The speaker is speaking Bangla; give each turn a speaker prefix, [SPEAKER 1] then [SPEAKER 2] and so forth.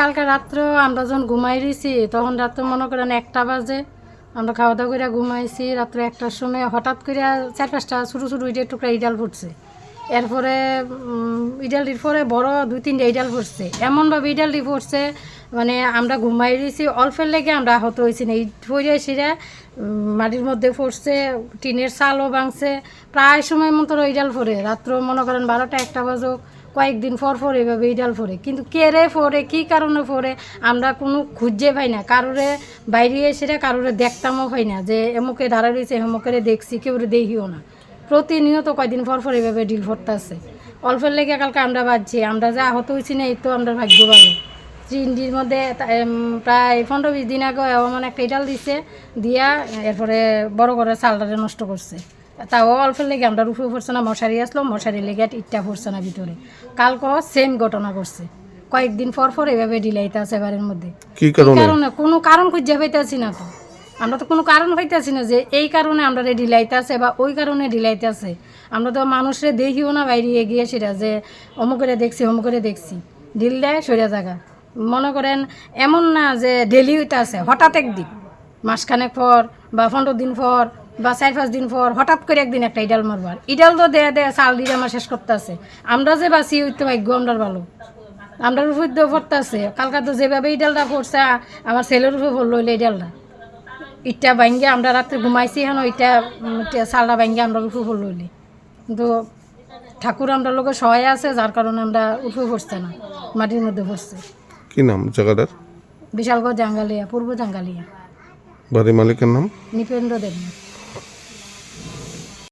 [SPEAKER 1] কালকে রাত্র আমরা যখন ঘুমাই রয়েছি তখন রাত্রে মনে করেন একটা বাজে, আমরা খাওয়া দাওয়া করে ঘুমাইছি, রাত্রে একটার সময় হঠাৎ করে চার পাঁচটা ছোটো ছোটো ইটের টুকরা ইডাল ফুটছে। এরপরে ইডালটির পরে বড় দুই তিনটা ইডাল ফুটছে এমনভাবে ইডালটি ফুটছে মানে আমরা ঘুমাই রয়েছি, অল্পের লেগে আমরা আহত হয়েছি না। ইট ফইরে সিরে মাটির মধ্যে পড়ছে, টিনের চালও ভাঙছে। প্রায় সময় মতো ইডাল ফোরে রাত্র মনে করেন বারোটা, একটা বাজক, কয়েকদিন পর পর এভাবে ইডাল ফোরে কিন্তু কে রে ফোরে কী কারণে ফোরে আমরা কোনো খুঁজে পাই না। কারোরে বাইরে এসে কারোরে দেখতামও পাই না যে, এমুকে দাঁড়া রয়েছে হেমুকেরে দেখছি কেউ দেখিও না। প্রতিনিয়ত কয়দিন পর পর এভাবে ডিল ফরতেছে অল্পের লেগে কালকে আমরা বাজছি আমরা যে আহত হয়েছি না এই তো আমরা ভাগ্য ভালো চিন্ডির মধ্যে প্রায় পনেরো বিশ দিন আগে এমন একটা ইডাল দিছে দিয়া এরপরে বড় করে চালটারে নষ্ট করছে। তাও অল্পের লেগে আমরা রুফে পড়ছে না মশারি আসলো মশারি লেগে ইটটা পড়ছে না ভিতরে। কালকে সেম ঘটনা করছে। কয়েকদিন পর পর এভাবে ডিলাইতে আছে এবারের মধ্যে।
[SPEAKER 2] কি কারণে?
[SPEAKER 1] কারণে? কোনো কারণ খুঁজে পাইতেছি না তো। আমরা তো কোনো কারণ পাইতেছি না যে এই কারণে আমরা ডিলাইতে আছে বা ওই কারণে ডিলাইতে আছে। আমরা তো মানুষরে দেখিও না বাইরে গিয়ে সেটা যে অমুকেরে দেখছি অমুকেরে দেখছি। ডিল দেয় সরিয়া জায়গা মনে করেন এমন না যে ডেলি হইতে আছে, হঠাৎ একদিন, মাসখানেক পর বা পনেরো দিন পর বা চার পাঁচ দিন পর হঠাৎ করে একদিন একটা ইডাল মারবার ইডাল তো দেয়া দেয়া চাল দিয়ে আমার শেষ করতে আছে আমরা যে বাঁচি হইতে ভাগ্য আমরা ভালো। আমরা রূপে দিয়ে পড়তে আছে কালকা তো যেভাবে ইডালটা পড়ছে, আমার ছেলের রূপে পড়ল এই ডালটা ইটা ভাঙ্গে আমরা রাত্রে ঘুমাইছি এখন ইটা ইটা ভাঙ্গে আমরা উঠু পড়ল হইলে। কিন্তু ঠাকুর আমরা লোকের সহায় আছে যার কারণে আমরা উঠে পড়ছে না মাটির মধ্যে পড়ছে।
[SPEAKER 2] কি নাম জায়গাটার?
[SPEAKER 1] বিশালগড় জাঙ্গালিয়া পূর্ব জাঙ্গালিয়া।
[SPEAKER 2] বাড়ির মালিকের নাম?
[SPEAKER 1] নিপেন্দ্র দেবনাথ